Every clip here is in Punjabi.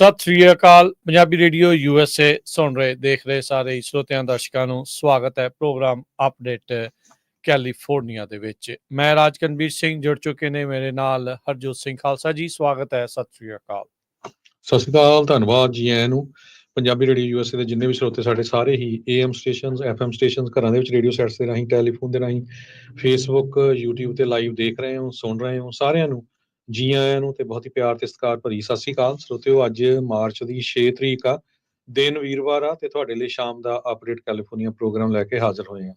ਸਤਿ ਸ੍ਰੀ ਅਕਾਲ। ਪੰਜਾਬੀ ਰੇਡੀਓ ਯੂਐਸਏ ਸੁਣ ਰਹੇ, ਦੇਖ ਰਹੇ ਸਾਰੇ ਹੀ ਸਰੋਤਿਆਂ ਦਰਸ਼ਕਾਂ ਨੂੰ ਸਵਾਗਤ ਹੈ ਪ੍ਰੋਗਰਾਮ ਅਪਡੇਟ ਕੈਲੀਫੋਰਨੀਆ ਦੇ ਵਿੱਚ। ਮੈਂ ਰਾਜਕਨਵੀਰ ਸਿੰਘ ਜੁੜ ਚੁੱਕੇ ਨੇ, ਮੇਰੇ ਨਾਲ ਹਰਜੋਤ ਸਿੰਘ ਖਾਲਸਾ ਜੀ, ਸਵਾਗਤ ਹੈ, ਸਤਿ ਸ੍ਰੀ ਅਕਾਲ। ਸਤਿ ਸ਼੍ਰੀ ਅਕਾਲ, ਧੰਨਵਾਦ ਜੀ ਆਇਆਂ ਨੂੰ। ਪੰਜਾਬੀ ਰੇਡੀਓ ਯੂਐਸਏ ਦੇ ਜਿੰਨੇ ਵੀ ਸਰੋਤੇ ਸਾਡੇ, ਸਾਰੇ ਹੀ ਏਐਮ ਸਟੇਸ਼ਨਸ ਐਫਐਮ ਸਟੇਸ਼ਨਸ ਘਰਾਂ ਦੇ ਵਿੱਚ ਰੇਡੀਓ ਸੈਟਸ ਦੇ ਰਾਹੀਂ, ਟੈਲੀਫੋਨ ਦੇ ਰਾਹੀਂ ਫੇਸਬੁੱਕ YouTube ਤੇ ਲਾਈਵ ਦੇਖ ਰਹੇ ਹੋ, ਸੁਣ ਰਹੇ ਹੋ, ਸਾਰਿਆਂ ਨੂੰ ਜੀ ਆਇਆਂ ਨੂੰ ਤੇ ਬਹੁਤ ਹੀ ਪਿਆਰ ਤੇ ਸਤਿਕਾਰ ਭਰੀ। ਸਤਿ ਸ਼੍ਰੀ ਅਕਾਲ, ਸਰੋਤਿਓ, ਅੱਜ ਮਾਰਚ ਦੀ 6 ਤਰੀਕ ਆ। ਦਿਨ ਵੀਰਵਾਰ ਆ ਤੇ ਤੁਹਾਡੇ ਲਈ ਸ਼ਾਮ ਦਾ ਅਪਡੇਟ ਕੈਲੀਫੋਰਨੀਆ ਪ੍ਰੋਗਰਾਮ ਲੈ ਕੇ ਹਾਜ਼ਰ ਹੋਏ ਹਾਂ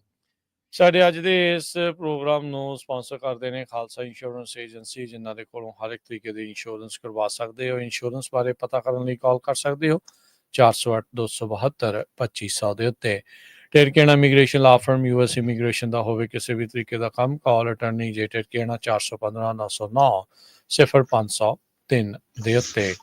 ਸਾਡੇ ਅੱਜ ਦੇ ਇਸ ਪ੍ਰੋਗਰਾਮ ਨੂੰ ਸਪਾਂਸਰ ਕਰਦੇ ਨੇ ਖਾਲਸਾ ਇੰਸ਼ੋਰੈਂਸ ਏਜੰਸੀ, ਜਿਨ੍ਹਾਂ ਦੇ ਕੋਲੋਂ ਹਰ ਇੱਕ ਤਰੀਕੇ ਦੀ ਇੰਸ਼ੋਰੈਂਸ ਕਰਵਾ ਸਕਦੇ ਹੋ। ਇੰਸ਼ੋਰੈਂਸ ਬਾਰੇ ਪਤਾ ਕਰਨ ਲਈ ਕਾਲ ਕਰ ਸਕਦੇ ਹੋ। 408 272 2500 ਦੇ ਉੱਤੇ। ਟਰਕੀਨਾ immigration law firm US immigration ਦਾ ਹੋਵੇ ਕਿਸੇ ਵੀ ਤਰੀਕੇ ਦਾ ਕੰਮ, ਕਾਲ ਅਟਰਨੀ ਜੇ ਟਰਕੀਨਾ 415 909 0503 ਦੇ ਉੱਤੇ।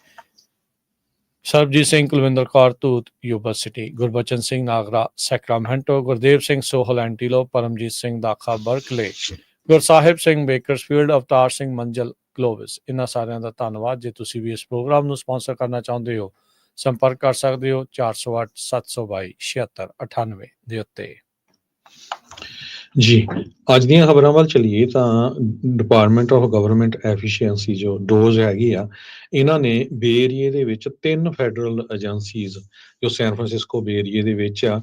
Sarabjit Singh, Kulwinder Kaur Tut university, Gurbachan Singh, Nagra, Sacramento, Gurdev Singh, Sohal, Antelope, Paramjit Singh, Dakha, Berkeley, Gursahib Singh, Bakersfield, Avtar Singh, Manjal, ਗਲੋਬਸ। ਇਹਨਾਂ ਸਾਰਿਆਂ ਦਾ ਧੰਨਵਾਦ। ਜੇ ਤੁਸੀਂ ਵੀ ਇਸ ਪ੍ਰੋਗਰਾਮ ਨੂੰ ਸਪਾਂਸਰ ਕਰਨਾ ਚਾਹੁੰਦੇ ਹੋ, ਸੰਪਰਕ ਕਰ ਸਕਦੇ ਹੋ 408 722 7698 ਦੇ ਉੱਤੇ। ਜੀ। ਅੱਜ ਦੀਆਂ ਖਬਰਾਂ ਵੱਲ ਚਲੀਏ ਤਾਂ ਡਿਪਾਰਟਮੈਂਟ ਆਫ ਗਵਰਨਮੈਂਟ ਐਫੀਸ਼ੀਐਂਸੀ ਜੋ ਡੋਜ਼ ਹੈਗੀ ਆ, ਇਹਨਾਂ ਨੇ ਬੇ ਏਰੀਏ ਦੇ ਵਿੱਚ ਤਿੰਨ ਫੈਡਰਲ ਏਜੰਸੀਜ਼ ਜੋ ਸੈਨ ਫਰਾਂਸਿਸਕੋ ਬੇ ਦੇ ਵਿੱਚ ਆ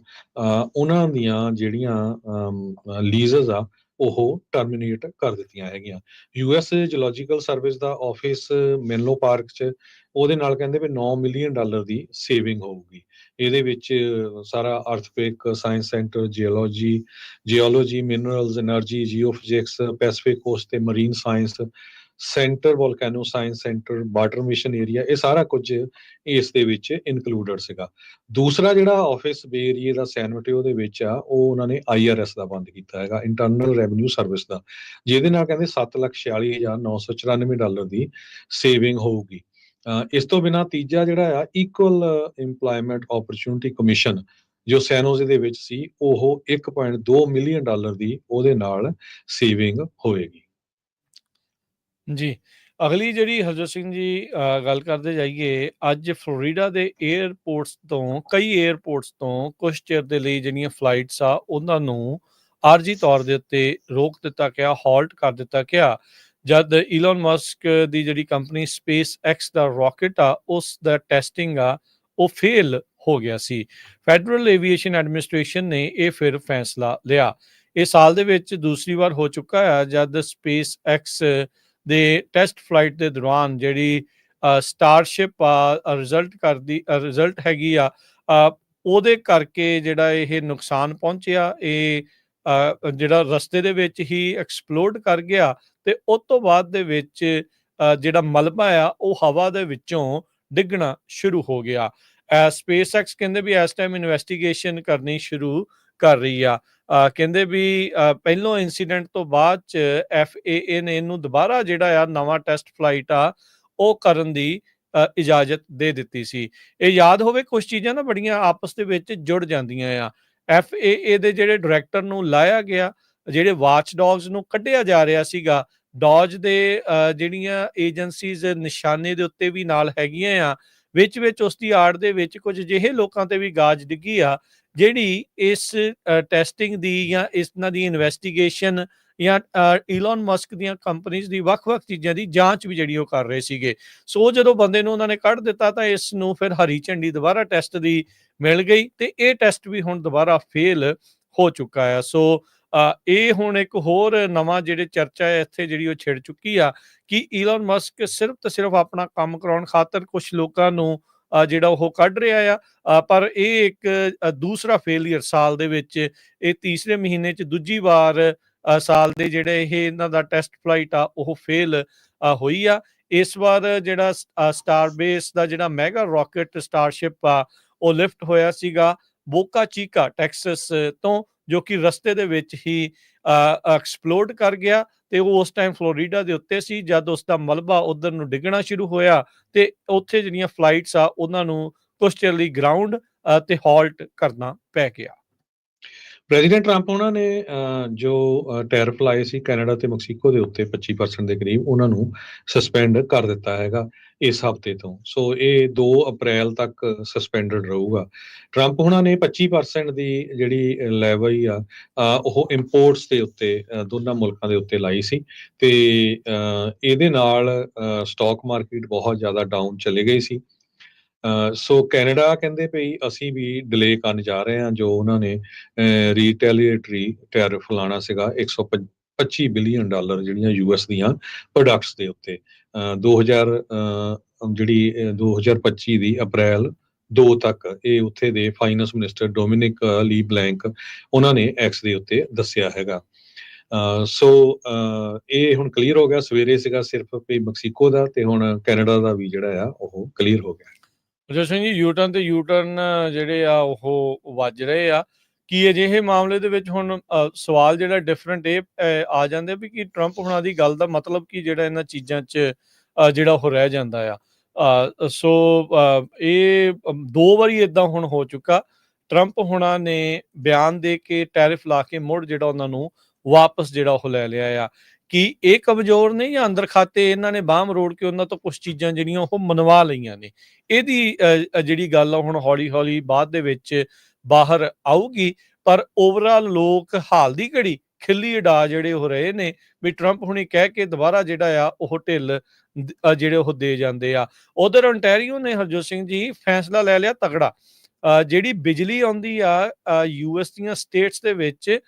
ਉਹਨਾਂ ਦੀਆਂ ਜਿਹੜੀਆਂ ਲੀਜ਼ਸ ਆ, ਉਹ ਟਰਮੀਨੇਟ ਕਰ ਦਿੱਤੀਆਂ ਹੈਗੀਆਂ। ਯੂਐਸ ਜੀਓਲੋਜੀਕਲ ਸਰਵਿਸ ਦਾ ਆਫਿਸ ਮੈਨਲੋ ਪਾਰਕ 'ਚ, ਉਹਦੇ ਨਾਲ ਕਹਿੰਦੇ ਵੀ 9 ਮਿਲੀਅਨ ਡਾਲਰ ਦੀ ਸੇਵਿੰਗ ਹੋਊਗੀ। ਇਹਦੇ ਵਿੱਚ ਸਾਰਾ earthquake science centre geology geology minerals energy geophysics pacific coast ਤੇ marine science centre volcano science centre water mission area ਇਹ ਸਾਰਾ ਕੁਝ ਇਸ ਦੇ ਵਿੱਚ ਇਨਕਲੂਡਡ ਸੀਗਾ। ਦੂਸਰਾ ਜਿਹੜਾ ਆਫਿਸ ਬੇ ਏਰੀਆ ਦਾ ਸੈਨੋਟਿਓ ਦੇ ਵਿੱਚ ਆ, ਉਹ ਉਹਨਾਂ ਨੇ ਆਈਆਰਐਸ ਦਾ ਬੰਦ ਕੀਤਾ ਹੈਗਾ ਇੰਟਰਨਲ ਰੈਵਨਿਊ ਸਰਵਿਸ ਦਾ, ਜਿਹਦੇ ਨਾਲ ਕਹਿੰਦੇ 746994 ਡਾਲਰ ਦੀ ਸੇਵਿੰਗ ਹੋਊਗੀ। ਇਸ ਤੋਂ ਬਿਨਾ ਤੀਜਾ ਜਿਹੜਾ ਆ ਇਕੁਅਲ ਏਮਪਲੋਇਮੈਂਟ ਓਪਰਚੁਨਿਟੀ ਕਮਿਸ਼ਨ ਜੋ ਸੈਨੋਜ਼ੇ ਦੇ ਵਿੱਚ ਸੀ, ਉਹ 1.2 ਮਿਲੀਅਨ ਡਾਲਰ ਦੀ ਉਹਦੇ ਨਾਲ ਸੇਵਿੰਗ ਹੋਏਗੀ। ਜੀ, ਅਗਲੀ ਜਿਹੜੀ ਹਰਜੋਤ ਸਿੰਘ ਜੀ ਗੱਲ ਕਰਦੇ ਜਾਈਏ, ਅੱਜ ਫਲੋਰੀਡਾ ਦੇ 에ਅਰਪੋਰਟਸ ਤੋਂ, ਕਈ 에ਅਰਪੋਰਟਸ ਤੋਂ ਕੁਝ ਚਿਰ ਦੇ ਲਈ ਜਿਹੜੀਆਂ ਫਲਾਈਟਸ ਆ, ਉਹਨਾਂ ਨੂੰ ਆਰਜੀ ਤੌਰ ਦੇ ਉੱਤੇ ਰੋਕ ਦਿੱਤਾ ਗਿਆ ਹਾਲਟ ਕਰ ਦਿੱਤਾ ਗਿਆ। ਜਦ ਇਲਨ ਮਸਕ ਦੀ ਜਿਹੜੀ ਕੰਪਨੀ ਸਪੇਸ ਐਕਸ ਦਾ ਰਾਕਟ ਆ, ਉਸ ਦਾ ਟੈਸਟਿੰਗ ਆ, ਉਹ ਫੇਲ ਹੋ ਗਿਆ ਸੀ। ਫੈਡਰਲ ਏਵੀਏਸ਼ਨ ਐਡਮਿਨਿਸਟ੍ਰੇਸ਼ਨ ਨੇ ਇਹ ਫਿਰ ਫੈਸਲਾ ਲਿਆ। ਇਹ ਸਾਲ ਦੇ ਵਿੱਚ ਦੂਸਰੀ ਵਾਰ ਹੋ ਚੁੱਕਾ ਹੈ ਜਦ ਸਪੇਸ ਐਕਸ ਦੇ ਟੈਸਟ ਫਲਾਈਟ ਦੇ ਦੌਰਾਨ ਜਿਹੜੀ ਸਟਾਰਸ਼ਿਪ ਆ ਰਿਜ਼ਲਟ ਕਰਦੀ ਰਿਜ਼ਲਟ ਹੈਗੀ ਆ ਉਹਦੇ ਕਰਕੇ ਜਿਹੜਾ ਇਹ ਨੁਕਸਾਨ ਪਹੁੰਚਿਆ, ਇਹ ਜਿਹੜਾ ਰਸਤੇ ਦੇ ਵਿੱਚ ਹੀ ਐਕਸਪਲੋਡ ਕਰ ਗਿਆ ਤੇ ਉਸ ਤੋਂ ਬਾਅਦ ਦੇ ਵਿੱਚ ਜਿਹੜਾ ਮਲਬਾ ਆ, ਉਹ ਹਵਾ ਦੇ ਵਿੱਚੋਂ ਡਿੱਗਣਾ ਸ਼ੁਰੂ ਹੋ ਗਿਆ। ਸਪੇਸਐਕਸ ਕਹਿੰਦੇ ਵੀ ਇਸ ਟਾਈਮ ਇਨਵੈਸਟੀਗੇਸ਼ਨ ਕਰਨੀ ਸ਼ੁਰੂ ਕਰ ਰਹੀ ਆ। ਕਹਿੰਦੇ ਵੀ ਪਹਿਲੋਂ ਇਨਸੀਡੈਂਟ ਤੋਂ ਬਾਅਦ ਚ ਐਫਏਏ ਨੇ ਇਹਨੂੰ ਦੁਬਾਰਾ ਜਿਹੜਾ ਆ ਨਵਾਂ ਟੈਸਟ ਫਲਾਈਟ ਆ, ਉਹ ਕਰਨ ਦੀ ਇਜਾਜ਼ਤ ਦੇ ਦਿੱਤੀ ਸੀ। ਇਹ ਯਾਦ ਹੋਵੇ ਕੁਝ ਚੀਜ਼ਾਂ ਨਾ ਬੜੀਆਂ ਆਪਸ ਦੇ ਵਿੱਚ ਜੁੜ ਜਾਂਦੀਆਂ ਆ। ਐਫਏਏ ਦੇ ਜਿਹੜੇ ਡਾਇਰੈਕਟਰ ਨੂੰ ਲਾਇਆ ਗਿਆ, ਜਿਹੜੇ ਵਾਚ ਡੌਗਸ ਨੂੰ ਕੱਢਿਆ ਜਾ ਰਿਹਾ ਸੀਗਾ ਡੌਜ ਦੇ ਜਿਹੜੀਆਂ ਏਜੰਸੀਜ਼ ਨਿਸ਼ਾਨੇ ਦੇ ਉੱਤੇ ਵੀ ਨਾਲ ਹੈਗੀਆਂ ਆ, ਵਿੱਚ ਵਿੱਚ ਉਸ ਦੀ ਆੜ ਦੇ ਵਿੱਚ ਕੁਝ ਜਿਹੇ ਲੋਕਾਂ ਤੇ ਵੀ ਗਾਜ ਡਿੱਗੀ ਆ, ਜਿਹੜੀ ਇਸ ਟੈਸਟਿੰਗ ਦੀ ਜਾਂ ਇਸ ਨਾਲ ਦੀ ਇਨਵੈਸਟੀਗੇਸ਼ਨ ਜਾਂ ਇਲਨ ਮਸਕ ਦੀਆਂ ਕੰਪਨੀਆਂ ਦੀ ਵੱਖ-ਵੱਖ ਚੀਜ਼ਾਂ ਦੀ ਜਾਂਚ ਵੀ ਜਿਹੜੀ ਉਹ ਕਰ ਰਹੇ ਸੀਗੇ। ਸੋ ਜਦੋਂ ਬੰਦੇ ਨੂੰ ਉਹਨਾਂ ਨੇ ਕੱਢ ਦਿੱਤਾ ਤਾਂ ਇਸ ਨੂੰ ਫਿਰ ਹਰੀ ਝੰਡੀ ਦੁਬਾਰਾ ਟੈਸਟ ਦੀ ਮਿਲ ਗਈ ਤੇ ਇਹ ਟੈਸਟ ਵੀ ਹੁਣ ਦੁਬਾਰਾ ਫੇਲ ਹੋ ਚੁੱਕਾ ਆ। ਸੋ ਇਹ ਹੁਣ ਇੱਕ ਹੋਰ ਨਵਾਂ ਜਿਹੜੇ ਚਰਚਾ ਹੈ, ਇੱਥੇ ਜਿਹੜੀ ਉਹ ਛਿੜ ਚੁੱਕੀ ਆ ਕਿ ਈਲਨ ਮਸਕ ਸਿਰਫ ਤੇ ਸਿਰਫ ਆਪਣਾ ਕੰਮ ਕਰਾਉਣ ਖਾਤਰ ਕੁਝ ਲੋਕਾਂ ਨੂੰ ਜਿਹੜਾ ਉਹ ਕੱਢ ਰਿਹਾ ਆ ਪਰ ਇਹ ਇੱਕ ਦੂਸਰਾ ਫੇਲਿਅਰ ਸਾਲ ਦੇ ਵਿੱਚ, ਇਹ ਤੀਸਰੇ ਮਹੀਨੇ 'ਚ ਦੂਜੀ ਵਾਰ ਸਾਲ ਦੇ ਜਿਹੜੇ ਇਹ ਇਹਨਾਂ ਦਾ ਟੈਸਟ ਫਲਾਈਟ ਆ, ਉਹ ਫੇਲ ਹੋਈ ਆ। ਇਸ ਵਾਰ ਜਿਹੜਾ ਸਟਾਰ ਬੇਸ ਦਾ ਜਿਹੜਾ ਮੈਗਾ ਰਾਕਟ ਸਟਾਰਸ਼ਿਪ ਆ, ਉਹ ਲਿਫਟ ਹੋਇਆ ਸੀਗਾ ਬੋਕਾ ਚੀਕਾ ਟੈਕਸਸ ਤੋਂ, ਜੋ ਕਿ ਰਸਤੇ ਦੇ ਵਿੱਚ ਹੀ ਐਕਸਪਲੋਡ ਕਰ ਗਿਆ ਤੇ ਉਹ ਉਸ ਟਾਈਮ ਫਲੋਰੀਡਾ ਦੇ ਉੱਤੇ ਸੀ। ਜਦ ਉਸ ਦਾ ਮਲਬਾ ਉਧਰ ਨੂੰ ਡਿੱਗਣਾ ਸ਼ੁਰੂ ਹੋਇਆ ਤੇ ਉੱਥੇ ਜਿਹੜੀਆਂ ਫਲਾਈਟਸ ਆ, ਉਹਨਾਂ ਨੂੰ ਕੁਝ ਚਿਰ ਲਈ ਗਰਾਊਂਡ ਤੇ ਹਾਲਟ ਕਰਨਾ ਪੈ ਗਿਆ। ਪ੍ਰੈਜ਼ੀਡੈਂਟ ਟਰੰਪ ਉਹਨਾਂ ਨੇ ਜੋ ਟੈਰਫ ਲਾਏ ਸੀ ਕੈਨੇਡਾ ਤੇ ਮੈਕਸੀਕੋ ਦੇ ਉੱਤੇ 25% ਦੇ ਕਰੀਬ, ਉਹਨਾਂ ਨੂੰ ਸਸਪੈਂਡ ਕਰ ਦਿੱਤਾ ਹੈਗਾ ਇਸ ਹਫ਼ਤੇ ਤੋਂ। ਸੋ ਇਹ 2 ਅਪ੍ਰੈਲ ਤੱਕ ਸਸਪੈਂਡਡ ਰਹੂਗਾ। ਟਰੰਪ ਉਹਨਾਂ ਨੇ 25% ਦੀ ਜਿਹੜੀ ਲੈਵਈ ਆ ਉਹ ਇੰਪੋਰਟਸ ਦੇ ਉੱਤੇ ਦੋਨਾਂ ਮੁਲਕਾਂ ਦੇ ਉੱਤੇ ਲਾਈ ਸੀ ਤੇ ਇਹਦੇ ਨਾਲ ਸਟਾਕ ਮਾਰਕੀਟ ਬਹੁਤ ਜ਼ਿਆਦਾ ਡਾਊਨ ਚਲੇ ਗਈ ਸੀ। ਸੋ ਕੈਨੇਡਾ ਕਹਿੰਦੇ ਭਈ ਅਸੀਂ ਵੀ ਡਿਲੇ ਕਰਨ ਜਾ ਰਹੇ ਹਾਂ ਜੋ ਉਹਨਾਂ ਨੇ ਰੀਟੈਲੀਏਟਰੀ ਟੈਰਿਫ ਲਾਣਾ ਸੀਗਾ 125 ਬਿਲੀਅਨ ਡਾਲਰ ਜਿਹੜੀਆਂ ਯੂਐਸ ਦੀਆਂ ਪ੍ਰੋਡਕਟਸ ਦੇ ਉੱਤੇ। ਅ, 2000 ਅ, ਜਿਹੜੀ ਅ, 2025 ਦੀ ਅਪ੍ਰੈਲ 2 ਤੱਕ ਇਹ ਉੱਥੇ ਦੇ finance minister Dominic Le Blanc ਉਹਨਾਂ ਨੇ ਐਕਸ ਦੇ ਉੱਤੇ ਦੱਸਿਆ ਹੈਗਾ। ਸੋ ਇਹ ਹੁਣ ਕਲੀਅਰ ਹੋ ਗਿਆ। ਸਵੇਰੇ ਸੀਗਾ ਸਿਰਫ ਵੀ ਮੈਕਸੀਕੋ ਦਾ ਤੇ ਹੁਣ ਕੈਨੇਡਾ ਦਾ ਵੀ ਜਿਹੜਾ ਆ ਉਹ ਕਲੀਅਰ ਹੋ ਗਿਆ। ਅਜੇ ਸਿੰਘ ਜੀ ਯੂਟਰਨ ਤੇ ਯੂਟਰਨ ਜਿਹੜੇ ਆ, ਉਹ ਵੱਜ ਰਹੇ ਆ। ਕੀ ਅਜਿਹੇ ਮਾਮਲੇ ਦੇ ਵਿੱਚ ਹੁਣ ਸਵਾਲ ਜਿਹੜਾ ਡਿਫਰੈਂਟ ਇਹ ਆ ਜਾਂਦੇ ਵੀ ਕਿ ਟਰੰਪ ਹੁਣਾਂ ਦੀ ਗੱਲ ਦਾ ਮਤਲਬ ਕੀ ਜਿਹੜਾ ਇਹਨਾਂ ਚੀਜ਼ਾਂ 'ਚ ਜਿਹੜਾ ਉਹ ਰਹਿ ਜਾਂਦਾ ਆ। ਸੋ ਇਹ ਦੋ ਵਾਰੀ ਇਦਾਂ ਹੁਣ ਹੋ ਚੁੱਕਾ। ਟਰੰਪ ਹੁਣਾਂ ਨੇ ਬਿਆਨ ਦੇ ਕੇ ਟੈਰਿਫ ਲਾ ਕੇ ਮੁੜ ਜਿਹੜਾ ਉਹਨਾਂ ਨੂੰ ਵਾਪਸ ਜਿਹੜਾ ਉਹ ਲੈ ਲਿਆ ਆ। ਕਿ ਇਹ ਕਮਜ਼ੋਰ ਨੇ ਜਾਂ ਅੰਦਰ ਖਾਤੇ ਇਹਨਾਂ ਨੇ ਬਾਹਮ ਰੋੜ ਕੇ ਉਹਨਾਂ ਤੋਂ ਕੁਝ ਚੀਜ਼ਾਂ ਜਿਹੜੀਆਂ ਉਹ ਮਨਵਾ ਲਈਆਂ ਨੇ। ਇਹਦੀ ਜਿਹੜੀ ਗੱਲ ਆ ਹੁਣ ਹੌਲੀ ਹੌਲੀ ਬਾਅਦ ਦੇ ਵਿੱਚ ਬਾਹਰ ਆਊਗੀ ਪਰ ਓਵਰਆਲ ਲੋਕ ਹਾਲ ਦੀ ਘੜੀ ਖਿੱਲੀ ਉਡਾ ਜਿਹੜੇ ਹੋ ਰਹੇ ਨੇ ਵੀ ਟਰੰਪ ਹੁਣੀ ਕਹਿ ਕੇ ਦੁਬਾਰਾ ਜਿਹੜਾ ਆ ਉਹ ਢਿੱਲ ਜਿਹੜੇ ਉਹ ਦੇ ਜਾਂਦੇ ਆ। ਉਧਰ ontario ਨੇ ਹਰਜੋਤ ਸਿੰਘ ਜੀ ਫੈਸਲਾ ਲੈ ਲਿਆ ਤਗੜਾ। ਅ, ਜਿਹੜੀ ਬਿਜਲੀ ਆਉਂਦੀ ਆ ਯੂਐਸ ਦੀਆਂ ਸਟੇਟਸ ਦੇ ਵਿੱਚ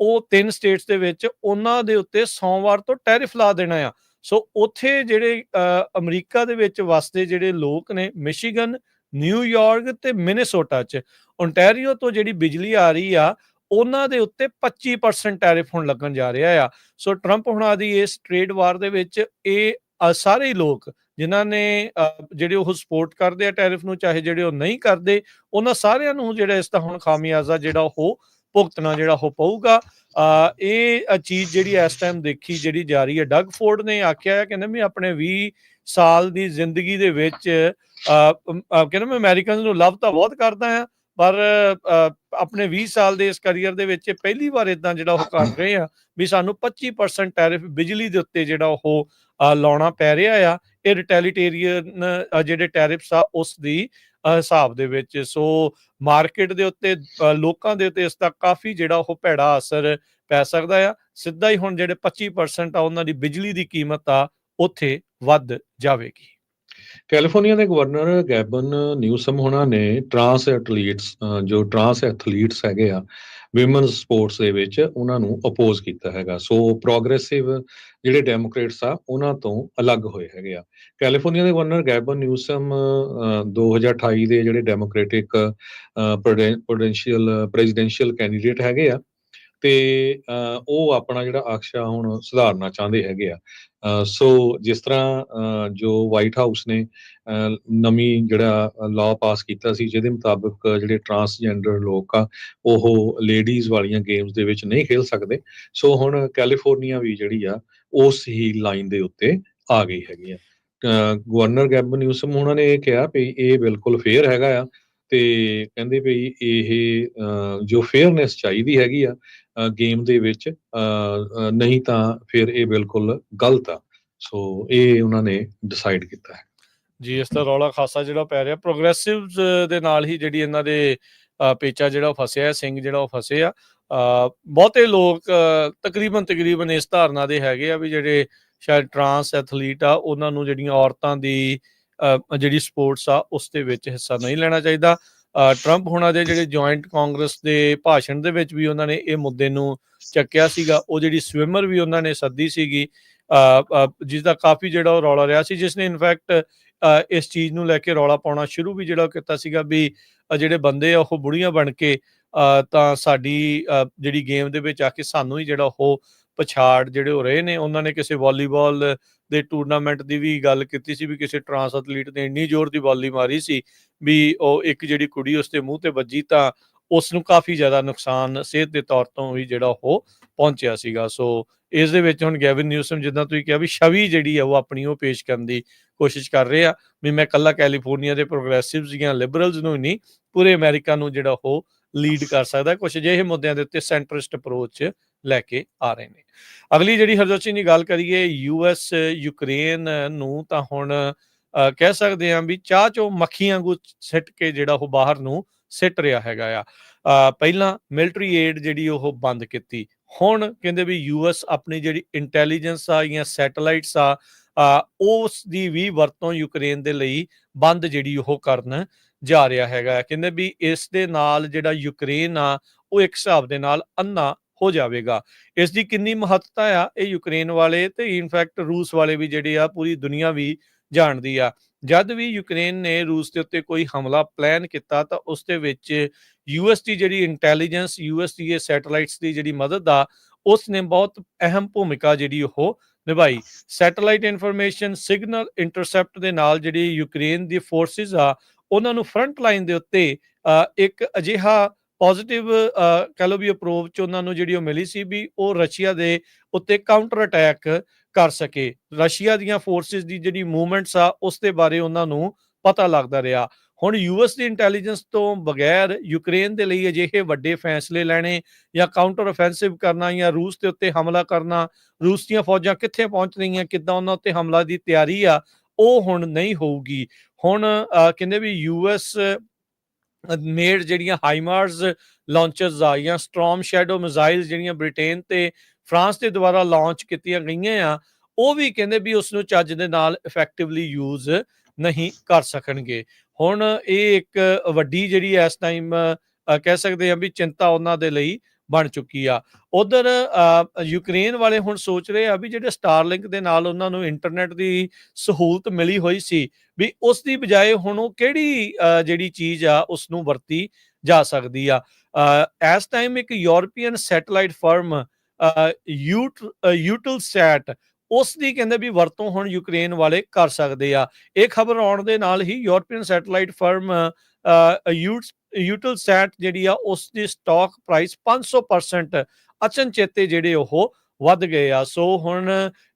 ਉਹ ਤਿੰਨ ਸਟੇਟਸ ਦੇ ਵਿੱਚ ਉਹਨਾਂ ਦੇ ਉੱਤੇ ਸੋਮਵਾਰ ਤੋਂ ਟੈਰਿਫ ਲਾ ਦੇਣਾ ਆ। ਸੋ ਉੱਥੇ ਜਿਹੜੇ ਅ, ਅਮਰੀਕਾ ਦੇ ਵਿੱਚ ਵਸਦੇ ਜਿਹੜੇ ਲੋਕ ਨੇ ਮਿਸ਼ੀਗਨ ਨਿਊਯਾਰਕ ਤੇ ਮਿਨੇਸੋਟਾ ਚ ontario ਤੋਂ ਜਿਹੜੀ ਬਿਜਲੀ ਆ ਰਹੀ ਆ ਉਹਨਾਂ ਦੇ ਉੱਤੇ 25% ਟੈਰਿਫ ਹੁਣ ਲੱਗਣ ਜਾ ਰਿਹਾ ਆ। ਸੋ ਟਰੰਪ ਹੁਣਾਂ ਦੀ ਇਸ ਟ੍ਰੇਡ ਵਾਰ ਦੇ ਵਿੱਚ ਇਹ ਸਾਰੇ ਲੋਕ ਜਿਨ੍ਹਾਂ ਨੇ ਜਿਹੜੇ ਉਹ ਸਪੋਰਟ ਕਰਦੇ ਆ ਟੈਰਿਫ ਨੂੰ ਚਾਹੇ ਜਿਹੜੇ ਉਹ ਨਹੀਂ ਕਰਦੇ ਉਹਨਾਂ ਸਾਰਿਆਂ ਨੂੰ ਜਿਹੜਾ ਇਸ ਦਾ ਹੁਣ ਖਾਮਿਆਜ਼ਾ ਜਿਹੜਾ ਉਹ ਭੁਗਤਣਾ ਜਿਹੜਾ ਉਹ ਪਊਗਾ। ਅ, ਇਹ ਚੀਜ਼ ਜਿਹੜੀ ਇਸ ਟਾਈਮ ਦੇਖੀ ਜਿਹੜੀ ਜਾ ਰਹੀ ਹੈ ਡਗ ਫੋਰਡ ਨੇ ਆਖਿਆ ਹੈ ਕਹਿੰਦੇ ਮੈਂ ਆਪਣੇ 20 ਸਾਲ ਦੀ ਜ਼ਿੰਦਗੀ ਦੇ ਵਿੱਚ ਅ, ਕਹਿੰਦੇ ਮੈਂ ਅਮਰੀਕਨਸ ਨੂੰ ਲਵ ਤਾਂ ਬਹੁਤ ਕਰਦਾ ਹਾਂ ਪਰ ਆਪਣੇ 20 ਸਾਲ ਦੇ ਇਸ ਕੈਰੀਅਰ ਦੇ ਵਿੱਚ ਇਹ ਪਹਿਲੀ ਵਾਰ ਇਦਾਂ ਜਿਹੜਾ ਉਹ ਕਰ ਰਹੇ ਆ ਵੀ ਸਾਨੂੰ 25% ਟੈਰਿਫ ਬਿਜਲੀ ਦੇ ਉੱਤੇ ਜਿਹੜਾ ਉਹ ਲਾਉਣਾ ਪੈ ਰਿਹਾ ਆ। ਇਹ ਰਿਟੈਲੀਟੇਰੀਅਨ ਜਿਹੜੇ ਟੈਰਿਫਸ ਆ ਉਸ ਦੀ ਹਿਸਾਬ ਦੇ ਵਿੱਚ। ਸੋ ਮਾਰਕੀਟ ਦੇ ਉੱਤੇ ਲੋਕਾਂ ਦੇ ਉੱਤੇ ਇਸ ਦਾ ਕਾਫੀ ਜਿਹੜਾ ਉਹ ਭੈੜਾ ਅਸਰ ਪੈ ਸਕਦਾ ਆ। ਸਿੱਧਾ ਹੀ ਹੁਣ ਜਿਹੜੇ 25% ਆ ਉਹਨਾਂ ਦੀ ਬਿਜਲੀ ਦੀ ਕੀਮਤ ਆ, ਉੱਥੇ ਵੱਧ ਜਾਵੇਗੀ। ਕੈਲੀਫੋਰਨੀਆ ਦੇ ਗਵਰਨਰ ਗੈਬਨ ਨਿਊਸਮ ਉਹਨਾਂ ਨੇ ਟਰਾਂਸ ਐਥਲੀਟਸ ਜੋ ਟਰਾਂਸ ਐਥਲੀਟਸ ਹੈਗੇ ਆ ਵਿਮਨ ਸਪੋਰਟਸ ਦੇ ਵਿੱਚ ਉਹਨਾਂ ਨੂੰ ਅਪੋਜ਼ ਕੀਤਾ ਹੈਗਾ। ਸੋ ਪ੍ਰੋਗਰੈਸਿਵ ਜਿਹੜੇ ਡੈਮੋਕ੍ਰੇਟਸ ਆ ਉਹਨਾਂ ਤੋਂ ਅਲੱਗ ਹੋਏ ਹੈਗੇ ਆ। ਕੈਲੀਫੋਰਨੀਆ ਦੇ ਗਵਰਨਰ ਗੈਬਨ ਨਿਊਸਮ ਅ, 2028 ਦੇ ਜਿਹੜੇ ਡੈਮੋਕ੍ਰੈਟਿਕ ਪ੍ਰੈਜ਼ੀਡੈਂਸ਼ੀਅਲ ਪ੍ਰੈਜ਼ੀਡੈਂਸ਼ੀਅਲ ਕੈਂਡੀਡੇਟ ਹੈਗੇ ਆ ਤੇ ਉਹ ਆਪਣਾ ਜਿਹੜਾ ਅਕਸ਼ਾ ਹੁਣ ਸੁਧਾਰਨਾ ਚਾਹੁੰਦੇ ਹੈਗੇ ਆ। ਸੋ ਜਿਸ ਤਰ੍ਹਾਂ ਅ, ਜੋ ਵਾਈਟ ਹਾਊਸ ਨੇ ਅ, ਨਵੀਂ ਜਿਹੜਾ ਲਾਅ ਪਾਸ ਕੀਤਾ ਸੀ ਜਿਹਦੇ ਮੁਤਾਬਕ ਜਿਹੜੇ ਟਰਾਂਸਜੈਂਡਰ ਲੋਕ ਆ ਉਹ ਲੇਡੀਜ਼ ਵਾਲੀਆਂ ਗੇਮਸ ਦੇ ਵਿੱਚ ਨਹੀਂ ਖੇਲ ਸਕਦੇ। ਸੋ ਹੁਣ ਕੈਲੀਫੋਰਨੀਆ ਵੀ ਜਿਹੜੀ ਆ ਉਸ ਹੀ ਲਾਈਨ ਦੇ ਉੱਤੇ ਆ ਗਈ ਹੈਗੀ ਆ। ਅ, ਗਵਰਨਰ ਗੈਬਨ ਨਿਊਸਮ ਉਹਨਾਂ ਨੇ ਇਹ ਕਿਹਾ ਵੀ ਇਹ ਬਿਲਕੁਲ ਫੇਅਰ ਹੈਗਾ ਆ ਤੇ ਕਹਿੰਦੇ ਵੀ ਇਹ ਅ, ਜੋ ਫੇਅਰਨੈਸ ਚਾਹੀਦੀ ਹੈਗੀ ਆ ਗੇਮ ਦੇ ਵਿੱਚ ਨਹੀਂ ਤਾਂ ਫਿਰ ਇਹ ਬਿਲਕੁਲ ਗਲਤ ਆ। ਸੋ ਇਹ ਉਹਨਾਂ ਨੇ ਡਿਸਾਈਡ ਕੀਤਾ ਹੈ। ਜੀ ਇਸ ਦਾ ਰੌਲਾ ਖਾਸਾ ਜਿਹੜਾ ਪੈ ਰਿਹਾ। ਪ੍ਰੋਗਰੈਸਿਵਸ ਦੇ ਨਾਲ ਹੀ ਜਿਹੜੀ ਇਹਨਾਂ ਦੇ ਪੇਚਾ ਜਿਹੜਾ ਫਸਿਆ ਹੈ ਸਿੰਘ ਜਿਹੜਾ ਉਹ ਫਸੇ ਆ। ਬਹੁਤੇ ਲੋਕ ਤਕਰੀਬਨ ਤਕਰੀਬਨ ਇਸ ਧਾਰਨਾ ਦੇ ਹੈਗੇ ਆ ਵੀ ਜਿਹੜੇ ਸ਼ਾਇਦ ਟਰਾਂਸ ਐਥਲੀਟ ਆ ਉਹਨਾਂ ਨੂੰ ਜਿਹੜੀਆਂ ਔਰਤਾਂ ਦੀ ਅ, ਜਿਹੜੀ ਸਪੋਰਟਸ ਆ ਉਸ ਦੇ ਵਿੱਚ ਹਿੱਸਾ ਨਹੀਂ ਲੈਣਾ ਚਾਹੀਦਾ। ਟਰੰਪ ਹੋਣਾ ਦੇ ਜਿਹੜੇ ਜੁਆਇੰਟ ਕਾਂਗਰਸ ਦੇ ਭਾਸ਼ਣ ਦੇ ਵਿੱਚ ਵੀ ਉਹਨਾਂ ਨੇ ਇਹ ਮੁੱਦੇ ਨੂੰ ਚੱਕਿਆ ਸੀਗਾ ਉਹ ਜਿਹੜੀ ਸਵਿਮਰ ਵੀ ਉਹਨਾਂ ਨੇ ਸੱਦੀ ਸੀਗੀ ਅ, ਜਿਸ ਦਾ ਕਾਫੀ ਜਿਹੜਾ ਉਹ ਰੌਲਾ ਰਿਹਾ ਸੀ ਜਿਸ ਨੇ ਇਨਫੈਕਟ ਇਸ ਚੀਜ਼ ਨੂੰ ਲੈ ਕੇ ਰੌਲਾ ਪਾਉਣਾ ਸ਼ੁਰੂ ਵੀ ਜਿਹੜਾ ਕੀਤਾ ਸੀਗਾ ਵੀ ਜਿਹੜੇ ਬੰਦੇ ਆ ਉਹ ਬੁੜੀਆਂ ਬਣ ਕੇ ਤਾਂ ਸਾਡੀ ਜਿਹੜੀ ਗੇਮ ਦੇ ਵਿੱਚ ਆ ਕੇ ਸਾਨੂੰ ਹੀ ਜਿਹੜਾ ਉਹ ਪਛਾੜ ਜਿਹੜੇ ਹੋ ਰਹੇ ਨੇ, ਉਹਨਾਂ ਨੇ ਕਿਸੇ ਵਾਲੀਬਾਲ ਦੇ ਟੂਰਨਾਮੈਂਟ ਦੀ ਵੀ ਗੱਲ ਕੀਤੀ ਸੀ ਵੀ ਕਿਸੇ ਟਰਾਂਸ ਐਥਲੀਟ ਨੇ ਇੰਨੀ ਜ਼ੋਰ ਦੀ ਵਾਲੀ ਮਾਰੀ ਸੀ ਵੀ ਉਹ ਇੱਕ ਜਿਹੜੀ ਕੁੜੀ ਉਸ ਦੇ ਮੂੰਹ ਤੇ ਵੱਜੀ ਤਾਂ ਉਸ ਨੂੰ ਕਾਫੀ ਜ਼ਿਆਦਾ ਨੁਕਸਾਨ ਸਿਹਤ ਦੇ ਤੌਰ ਤੋਂ ਵੀ ਜਿਹੜਾ ਉਹ ਪਹੁੰਚਿਆ ਸੀਗਾ। ਸੋ ਇਸ ਦੇ ਵਿੱਚ ਹੁਣ ਗੈਵਿਨ ਨਿਊਸਮ ਜਿੱਦਾਂ ਤੁਸੀਂ ਕਿਹਾ ਵੀ ਛਵੀ ਜਿਹੜੀ ਆ ਉਹ ਆਪਣੀ ਉਹ ਪੇਸ਼ ਕਰਨ ਦੀ ਕੋਸ਼ਿਸ਼ ਕਰ ਰਹੇ ਆ ਵੀ ਮੈਂ ਕੱਲਾ ਕੈਲੀਫੋਰਨੀਆ ਦੇ ਪ੍ਰੋਗਰੈਸਿਵਸ ਜਾਂ ਲਿਬਰਲਸ ਨੂੰ ਹੀ ਨਹੀਂ, ਪੂਰੇ ਅਮਰੀਕਾ ਨੂੰ ਜਿਹੜਾ ਉਹ ਲੀਡ ਕਰ ਸਕਦਾ। ਕੁਝ ਅਜਿਹੇ ਮੁੱਦਿਆਂ ਦੇ ਉੱਤੇ ਸੈਂਟਰਿਸਟ ਅਪਰੋਚ ਲੈ ਕੇ ਆ ਰਹੇ ਨੇ। ਅਗਲੀ ਜਿਹੜੀ ਹਰਜੋਤ ਸਿੰਘ ਦੀ ਗੱਲ ਕਰੀਏ ਯੂਐਸ ਯੂਕਰੇਨ ਨੂੰ, ਤਾਂ ਹੁਣ ਕਹਿ ਸਕਦੇ ਹਾਂ ਵੀ ਚਾਹ ਚੋਂ ਮੱਖੀਆਂ ਵਾਂਗੂ ਸਿੱਟ ਕੇ ਜਿਹੜਾ ਉਹ ਬਾਹਰ ਨੂੰ ਸਿੱਟ ਰਿਹਾ ਹੈਗਾ ਆ। ਪਹਿਲਾਂ ਮਿਲਟਰੀ ਏਡ ਜਿਹੜੀ ਉਹ ਬੰਦ ਕੀਤੀ। ਹੁਣ ਕਹਿੰਦੇ ਵੀ ਯੂਐਸ ਆਪਣੀ ਜਿਹੜੀ ਇੰਟੈਲੀਜੈਂਸ ਆ ਜਾਂ ਸੈਟੇਲਾਈਟਸ ਆ ਉਸ ਦੀ ਵੀ ਵਰਤੋਂ ਯੂਕਰੇਨ ਦੇ ਲਈ ਬੰਦ ਜਿਹੜੀ ਉਹ ਕਰਨ ਜਾ ਰਿਹਾ ਹੈਗਾ। ਕਹਿੰਦੇ ਵੀ ਇਸ ਦੇ ਨਾਲ ਜਿਹੜਾ ਯੂਕਰੇਨ ਆ, ਉਹ ਇੱਕ ਹਿਸਾਬ ਦੇ ਨਾਲ ਅੰਨਾ ਹੋ ਜਾਵੇਗਾ। ਇਸ ਦੀ ਕਿੰਨੀ ਮਹੱਤਤਾ ਆ, ਇਹ ਯੂਕਰੇਨ ਵਾਲੇ ਤੇ ਇਨਫੈਕਟ ਰੂਸ ਵਾਲੇ ਵੀ ਜਿਹੜੇ ਆ, ਪੂਰੀ ਦੁਨੀਆ ਵੀ ਜਾਣਦੀ ਆ। ਜਦ ਵੀ ਯੂਕਰੇਨ ਨੇ ਰੂਸ ਦੇ ਉੱਤੇ ਕੋਈ ਹਮਲਾ ਪਲਾਨ ਕੀਤਾ, ਤਾਂ ਉਸ ਦੇ ਵਿੱਚ ਯੂਐਸ ਦੀ ਜਿਹੜੀ ਇੰਟੈਲੀਜੈਂਸ ਯੂਐਸ ਦੀ ਇਹ ਸੈਟੇਲਾਈਟਸ ਦੀ ਜਿਹੜੀ ਮਦਦ ਆ, ਉਸ ਨੇ ਬਹੁਤ ਅਹਿਮ ਭੂਮਿਕਾ ਜਿਹੜੀ ਉਹ ਨਿਭਾਈ। ਸੈਟੇਲਾਈਟ ਇਨਫੋਰਮੇਸ਼ਨ ਸਿਗਨਲ ਇੰਟਰਸੈਪਟ ਦੇ ਨਾਲ ਜਿਹੜੀ ਯੂਕਰੇਨ ਦੀ ਫੋਰਸਿਸ ਆ, ਉਹਨਾਂ ਨੂੰ ਫਰੰਟ ਲਾਈਨ ਦੇ ਉੱਤੇ ਇੱਕ ਅਜਿਹਾ ਪੋਜ਼ਿਟਿਵ ਕਹ ਲਓ ਵੀ ਅਪਰੋਚ ਉਹਨਾਂ ਨੂੰ ਜਿਹੜੀ ਉਹ ਮਿਲੀ ਸੀ ਵੀ ਉਹ ਰਸ਼ੀਆ ਦੇ ਉੱਤੇ ਕਾਊਂਟਰ ਅਟੈਕ ਕਰ ਸਕੇ। ਰਸ਼ੀਆ ਦੀਆਂ ਫੋਰਸਿਸ ਦੀ ਜਿਹੜੀ ਮੂਵਮੈਂਟਸ ਆ, ਉਸ ਦੇ ਬਾਰੇ ਉਹਨਾਂ ਨੂੰ ਪਤਾ ਲੱਗਦਾ ਰਿਹਾ। ਹੁਣ ਯੂਐਸ ਦੀ ਇੰਟੈਲੀਜੈਂਸ ਤੋਂ ਬਗੈਰ ਯੂਕਰੇਨ ਦੇ ਲਈ ਅਜਿਹੇ ਵੱਡੇ ਫੈਸਲੇ ਲੈਣੇ ਜਾਂ ਕਾਊਂਟਰ ਅਫੈਂਸਿਵ ਕਰਨਾ ਜਾਂ ਰੂਸ ਦੇ ਉੱਤੇ ਹਮਲਾ ਕਰਨਾ, ਰੂਸ ਦੀਆਂ ਫੌਜਾਂ ਕਿੱਥੇ ਪਹੁੰਚ ਰਹੀਆਂ, ਕਿੱਦਾਂ ਉਹਨਾਂ ਉੱਤੇ ਹਮਲਾ ਦੀ ਤਿਆਰੀ ਆ, ਉਹ ਹੁਣ ਨਹੀਂ ਹੋਊਗੀ। ਹੁਣ ਕਹਿੰਦੇ ਵੀ ਯੂਐਸ ਮੇਡ ਜਿਹੜੀਆਂ ਹਾਈਮਾਰਸ ਲਾਂਚਰਸ ਆ ਜਾਂ ਸਟ੍ਰੋਮ ਸ਼ੈਡੋ ਮਿਜ਼ਾਈਲਸ ਜਿਹੜੀਆਂ ਬ੍ਰਿਟੇਨ ਤੇ ਫਰਾਂਸ ਦੇ ਦੁਆਰਾ ਲਾਂਚ ਕੀਤੀਆਂ ਗਈਆਂ ਆ, ਉਹ ਵੀ ਕਹਿੰਦੇ ਵੀ ਉਸ ਨੂੰ ਚੱਜ ਦੇ ਨਾਲ ਇਫੈਕਟਿਵਲੀ ਯੂਜ਼ ਨਹੀਂ ਕਰ ਸਕਣਗੇ। ਹੁਣ ਇਹ ਇੱਕ ਵੱਡੀ ਜਿਹੜੀ ਇਸ ਟਾਈਮ ਕਹਿ ਸਕਦੇ ਆ ਵੀ ਚਿੰਤਾ ਉਹਨਾਂ ਦੇ ਲਈ ਬਣ ਚੁੱਕੀ ਆ। ਉਧਰ ਯੂਕਰੇਨ ਵਾਲੇ ਹੁਣ ਸੋਚ ਰਹੇ ਆ ਵੀ ਜਿਹੜੇ ਸਟਾਰਲਿੰਕ ਦੇ ਨਾਲ ਉਹਨਾਂ ਨੂੰ ਇੰਟਰਨੈਟ ਦੀ ਸਹੂਲਤ ਮਿਲੀ ਹੋਈ ਸੀ ਵੀ ਉਸ ਦੀ ਬਜਾਏ ਹੁਣ ਉਹ ਕਿਹੜੀ ਜਿਹੜੀ ਚੀਜ਼ ਆ ਉਸ ਨੂੰ ਵਰਤੀ ਜਾ ਸਕਦੀ ਆ। ਇਸ ਟਾਈਮ ਇੱਕ ਯੂਰਪੀਅਨ ਸੈਟੇਲਾਈਟ ਫਰਮ ਯੂਟਿਲਸੈਟ ਉਸ ਦੀ ਕਹਿੰਦੇ ਵੀ ਵਰਤੋਂ ਹੁਣ ਯੂਕਰੇਨ ਵਾਲੇ ਕਰ ਸਕਦੇ ਆ। ਇਹ ਖਬਰ ਆਉਣ ਦੇ ਨਾਲ ਹੀ ਯੂਰਪੀਅਨ ਸੈਟੇਲਾਈਟ ਫਰਮ ਯੂਟਿਲਸੈਟ ਜਿਹੜੀ ਆ ਉਸ ਦੀ ਸਟਾਕ ਪ੍ਰਾਈਸ 500% ਅਚਨਚੇਤੇ ਜਿਹੜੇ ਉਹ ਵੱਧ ਗਏ ਆ। ਸੋ ਹੁਣ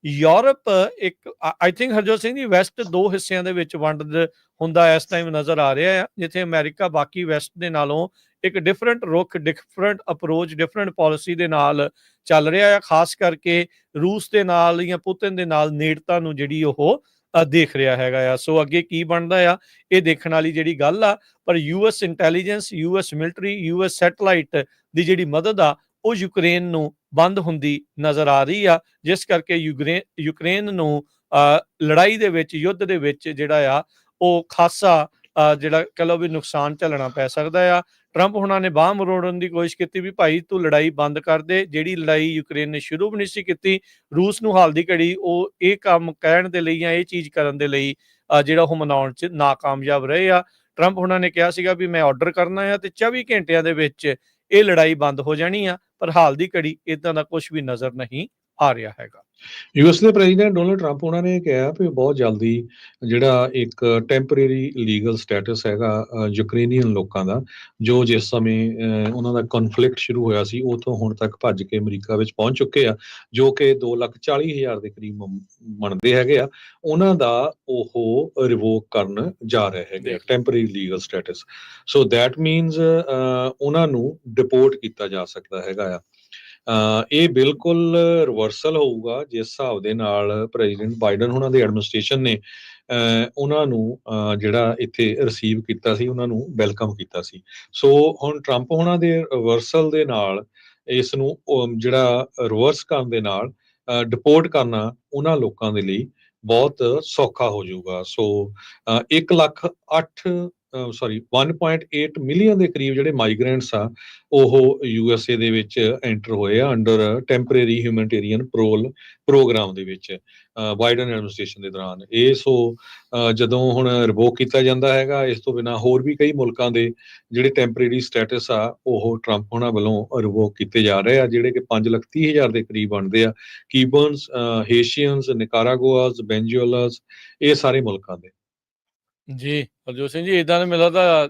ਯੂਰਪ ਇੱਕ I think Harjot Singh ji West ਦੋ ਹਿੱਸਿਆਂ ਦੇ ਵਿੱਚ ਵੰਡ ਹੁੰਦਾ ਇਸ ਟਾਈਮ ਨਜ਼ਰ ਆ ਰਿਹਾ ਆ, ਜਿੱਥੇ ਅਮਰੀਕਾ ਬਾਕੀ ਵੈਸਟ ਦੇ ਨਾਲੋਂ ਇੱਕ ਡਿਫਰੈਂਟ ਰੁਖ ਡਿਫਰੈਂਟ ਅਪਰੋਚ ਡਿਫਰੈਂਟ ਪਾਲਿਸੀ ਦੇ ਨਾਲ ਚੱਲ ਰਿਹਾ ਆ, ਖਾਸ ਕਰਕੇ ਰੂਸ ਦੇ ਨਾਲ ਜਾਂ ਪੁਤਿਨ ਦੇ ਨਾਲ ਨੇੜਤਾ ਨੂੰ ਜਿਹੜੀ ਉਹ ਦੇਖ ਰਿਹਾ ਹੈਗਾ ਆ। ਸੋ ਅੱਗੇ ਕੀ ਬਣਦਾ ਆ ਇਹ ਦੇਖਣ ਵਾਲੀ ਜਿਹੜੀ ਗੱਲ ਆ ਪਰ US intelligence US military US satellite ਦੀ ਜਿਹੜੀ ਮਦਦ ਆ ਉਹ ਯੂਕਰੇਨ ਨੂੰ ਬੰਦ ਹੁੰਦੀ ਨਜ਼ਰ ਆ ਰਹੀ ਆ। ਜਿਸ ਕਰਕੇ ਯੂਕਰੇਨ ਯੂਕਰੇਨ ਨੂੰ ਅ, ਲੜਾਈ ਦੇ ਵਿੱਚ ਯੁੱਧ ਦੇ ਵਿੱਚ ਜਿਹੜਾ ਆ ਉਹ ਖਾਸਾ ਜਿਹੜਾ ਕਹ ਲਓ ਵੀ ਨੁਕਸਾਨ ਝੱਲਣਾ ਪੈ ਸਕਦਾ ਆ। ਟਰੰਪ ਹੁਣਾਂ ਨੇ ਬਾਹ ਮਰੋੜਨ ਦੀ ਕੋਸ਼ਿਸ਼ ਕੀਤੀ ਵੀ ਭਾਈ ਤੂੰ ਲੜਾਈ ਬੰਦ ਕਰ ਦੇ। ਜਿਹੜੀ ਲੜਾਈ ਯੂਕਰੇਨ ਨੇ ਸ਼ੁਰੂ ਵੀ ਨਹੀਂ ਸੀ ਕੀਤੀ, ਰੂਸ ਨੂੰ ਹਾਲ ਦੀ ਘੜੀ ਉਹ ਇਹ ਕੰਮ ਕਹਿਣ ਦੇ ਲਈ ਜਾਂ ਇਹ ਚੀਜ਼ ਕਰਨ ਦੇ ਲਈ ਜਿਹੜਾ ਉਹ ਮਨਾਉਣ 'ਚ ਨਾਕਾਮਯਾਬ ਰਹੇ ਆ। ਟਰੰਪ ਹੁਣਾਂ ਨੇ ਕਿਹਾ ਸੀਗਾ ਵੀ ਮੈਂ ਆਰਡਰ ਕਰਨਾ ਆ ਤੇ 24 ਘੰਟਿਆਂ ਦੇ ਵਿੱਚ ਇਹ ਲੜਾਈ ਬੰਦ ਹੋ ਜਾਣੀ ਆ, ਪਰ ਹਾਲ ਦੀ ਘੜੀ ਇਦਾਂ ਦਾ ਕੁਝ ਵੀ ਨਜ਼ਰ ਨਹੀਂ ਆ ਰਿਹਾ ਹੈਗਾ। ਯੂਐਸ ਦੇ ਪ੍ਰੈਜ਼ੀਡੈਂਟ ਡੋਨਲਡ ਟਰੰਪ ਉਹਨਾਂ ਨੇ ਕਿਹਾ ਵੀ ਬਹੁਤ ਜਲਦੀ ਜਿਹੜਾ ਇੱਕ ਟੈਂਪਰੇਰੀ ਲੀਗਲ ਸਟੇਟਸ ਹੈਗਾ ਯੂਕਰੇਨੀਅਨ ਲੋਕਾਂ ਦਾ ਜੋ ਜਿਸ ਸਮੇਂ ਉਹਨਾਂ ਦਾ ਕਨਫਲਿਕਟ ਸ਼ੁਰੂ ਹੋਇਆ ਸੀ ਤੋਂ ਹੁਣ ਤੱਕ ਭੱਜ ਕੇ ਅਮਰੀਕਾ ਵਿੱਚ ਪਹੁੰਚ ਚੁੱਕੇ ਆ ਜੋ ਕਿ 2,40,000 ਦੇ ਕਰੀਬ ਮ- ਬਣਦੇ ਹੈਗੇ ਆ ਉਹਨਾਂ ਦਾ ਉਹ ਰਿਵੋਕ ਕਰਨ ਜਾ ਰਹੇ ਹੈਗੇ। Temporary legal status so that means ਉਹਨਾਂ ਨੂੰ ਡਿਪੋਰਟ ਕੀਤਾ ਜਾ ਸਕਦਾ ਹੈਗਾ ਆ ਇਹ ਬਿਲਕੁਲ ਰਿਵਰਸਲ ਹੋਊਗਾ ਜਿਸ ਹਿਸਾਬ ਦੇ ਨਾਲ ਪ੍ਰੈਜ਼ੀਡੈਂਟ ਬਾਈਡਨ ਉਹਨਾਂ ਦੀ ਐਡਮਿਨਿਸਟ੍ਰੇਸ਼ਨ ਨੇ ਉਹਨਾਂ ਨੂੰ ਜਿਹੜਾ ਇੱਥੇ ਰਿਸੀਵ ਕੀਤਾ ਸੀ, ਉਹਨਾਂ ਨੂੰ ਵੈਲਕਮ ਕੀਤਾ ਸੀ। ਸੋ ਹੁਣ ਟਰੰਪ ਉਹਨਾਂ ਦੇ ਰਿਵਰਸਲ ਦੇ ਨਾਲ, ਇਸ ਨੂੰ ਜਿਹੜਾ ਰਿਵਰਸ ਕਰਨ ਦੇ ਨਾਲ ਡਿਪੋਰਟ ਕਰਨਾ ਉਹਨਾਂ ਲੋਕਾਂ ਦੇ ਲਈ ਬਹੁਤ ਸੌਖਾ ਹੋ ਜਾਊਗਾ। ਸੋ 1 ਲੱਖ 8 ਸੌਰੀ 1.8 ਮਿਲੀਅਨ ਦੇ ਕਰੀਬ ਜਿਹੜੇ ਮਾਈਗ੍ਰੈਂਟਸ ਆ, ਉਹ ਯੂ ਐਸ ਏ ਦੇ ਵਿੱਚ ਐਂਟਰ ਹੋਏ ਆ under temporary humanitarian parole program ਦੇ ਵਿੱਚ ਬਾਈਡਨ ਐਡਮਿਨਿਸਟ੍ਰੇਸ਼ਨ ਦੇ ਦੌਰਾਨ। ਇਹ ਸੋ ਜਦੋਂ ਹੁਣ ਰਿਵੋਕ ਕੀਤਾ ਜਾਂਦਾ ਹੈਗਾ, ਇਸ ਤੋਂ ਬਿਨਾ ਹੋਰ ਵੀ ਕਈ ਮੁਲਕਾਂ ਦੇ ਜਿਹੜੇ ਟੈਂਪਰੇਰੀ ਸਟੇਟਸ ਆ, ਉਹ ਟਰੰਪ ਉਹਨਾਂ ਵੱਲੋਂ ਰਿਵੋਕ ਕੀਤੇ ਜਾ ਰਹੇ ਆ, ਜਿਹੜੇ ਕਿ 5 ਲੱਖ 30 ਹਜ਼ਾਰ ਦੇ ਕਰੀਬ ਬਣਦੇ ਆ। ਕੀਬਨਸ ਹੇਸ਼ੀਅਨਸ ਨਿਕਾਰਾਗੁਆਸ ਬੈਂਜੂਲਾਸ ਇਹ ਸਾਰੇ ਮੁਲਕਾਂ ਦੇ। ਜੀ, ਹਰਜੋਤ ਸਿੰਘ ਜੀ ਇਦਾਂ ਦੇ ਮਿਲਾ ਤਾਂ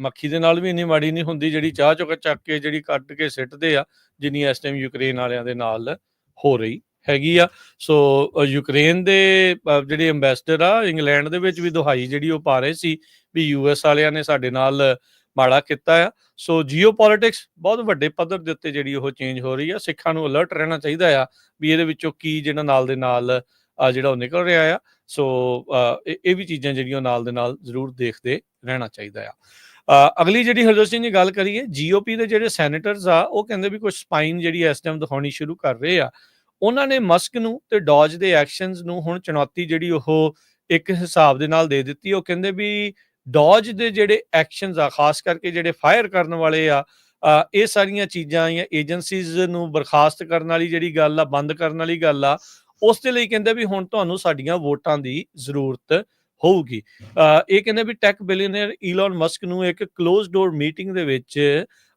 ਮੱਖੀ ਦੇ ਨਾਲ ਵੀ ਇੰਨੀ ਮਾੜੀ ਨਹੀਂ ਹੁੰਦੀ, ਜਿਹੜੀ ਚਾਹ ਚੁੱਕ ਚੱਕ ਕੇ, ਜਿਹੜੀ ਕੱਢ ਕੇ ਸਿੱਟਦੇ ਆ, ਜਿੰਨੀ ਇਸ ਟਾਈਮ ਯੂਕਰੇਨ ਵਾਲਿਆਂ ਦੇ ਨਾਲ ਹੋ ਰਹੀ ਹੈਗੀ ਆ। ਸੋ ਯੂਕਰੇਨ ਦੇ ਜਿਹੜੇ ਐਮਬੈਸਡਰ ਆ ਇੰਗਲੈਂਡ ਦੇ ਵਿੱਚ ਵੀ ਦੁਹਾਈ ਜਿਹੜੀ ਉਹ ਪਾ ਰਹੇ ਸੀ ਵੀ ਯੂਐਸ ਵਾਲਿਆਂ ਨੇ ਸਾਡੇ ਨਾਲ ਮਾੜਾ ਕੀਤਾ ਆ। ਸੋ ਜੀਓਪੋਲਿਟਿਕਸ ਬਹੁਤ ਵੱਡੇ ਪੱਧਰ ਦੇ ਉੱਤੇ ਜਿਹੜੀ ਉਹ ਚੇਂਜ ਹੋ ਰਹੀ ਆ। ਸਿੱਖਾਂ ਨੂੰ ਅਲਰਟ ਰਹਿਣਾ ਚਾਹੀਦਾ ਆ ਵੀ ਇਹਦੇ ਵਿੱਚੋਂ ਕੀ ਜਿਹੜਾ ਨਾਲ ਦੇ ਨਾਲ ਜਿਹੜਾ ਉਹ ਨਿਕਲ ਰਿਹਾ ਆ। ਸੋ ਇਹ ਇਹ ਵੀ ਚੀਜ਼ਾਂ ਜਿਹੜੀਆਂ ਨਾਲ ਦੇ ਨਾਲ ਜ਼ਰੂਰ ਦੇਖਦੇ ਰਹਿਣਾ ਚਾਹੀਦਾ ਆ। ਅਗਲੀ ਜਿਹੜੀ ਹਰਜੋਤ ਸਿੰਘ ਜੀ ਗੱਲ ਕਰੀਏ ਜੀਓਪੀ ਦੇ ਜਿਹੜੇ ਸੈਨੇਟਰਸ ਆ, ਉਹ ਕਹਿੰਦੇ ਵੀ ਕੁਝ ਸਪਾਈਨ ਜਿਹੜੀ ਇਸ ਟਾਈਮ ਦਿਖਾਉਣੀ ਸ਼ੁਰੂ ਕਰ ਰਹੇ ਆ। ਉਹਨਾਂ ਨੇ ਮਸਕ ਨੂੰ ਤੇ ਡੌਜ ਦੇ ਐਕਸ਼ਨਸ ਨੂੰ ਹੁਣ ਚੁਣੌਤੀ ਜਿਹੜੀ ਉਹ ਇੱਕ ਹਿਸਾਬ ਦੇ ਨਾਲ ਦੇ ਦਿੱਤੀ। ਉਹ ਕਹਿੰਦੇ ਵੀ ਡੌਜ ਦੇ ਜਿਹੜੇ ਐਕਸ਼ਨਸ ਆ, ਖਾਸ ਕਰਕੇ ਜਿਹੜੇ ਫਾਇਰ ਕਰਨ ਵਾਲੇ ਆ ਇਹ ਸਾਰੀਆਂ ਚੀਜ਼ਾਂ ਜਾਂ ਏਜੰਸੀਜ਼ ਨੂੰ ਬਰਖਾਸਤ ਕਰਨ ਵਾਲੀ ਜਿਹੜੀ ਗੱਲ ਆ, ਬੰਦ ਕਰਨ ਵਾਲੀ ਗੱਲ ਆ ਉਸ ਦੇ ਲਈ ਕਹਿੰਦੇ ਵੀ ਹੁਣ ਤੁਹਾਨੂੰ ਸਾਡੀਆਂ ਵੋਟਾਂ ਦੀ ਜ਼ਰੂਰਤ ਹੋਊਗੀ। ਇਹ ਕਹਿੰਦੇ ਵੀ ਟੈਕ ਬਿਲੀਅਨਰ ਈਲਨ ਮਸਕ ਨੂੰ ਇੱਕ ਕਲੋਜ਼ ਡੋਰ ਮੀਟਿੰਗ ਦੇ ਵਿੱਚ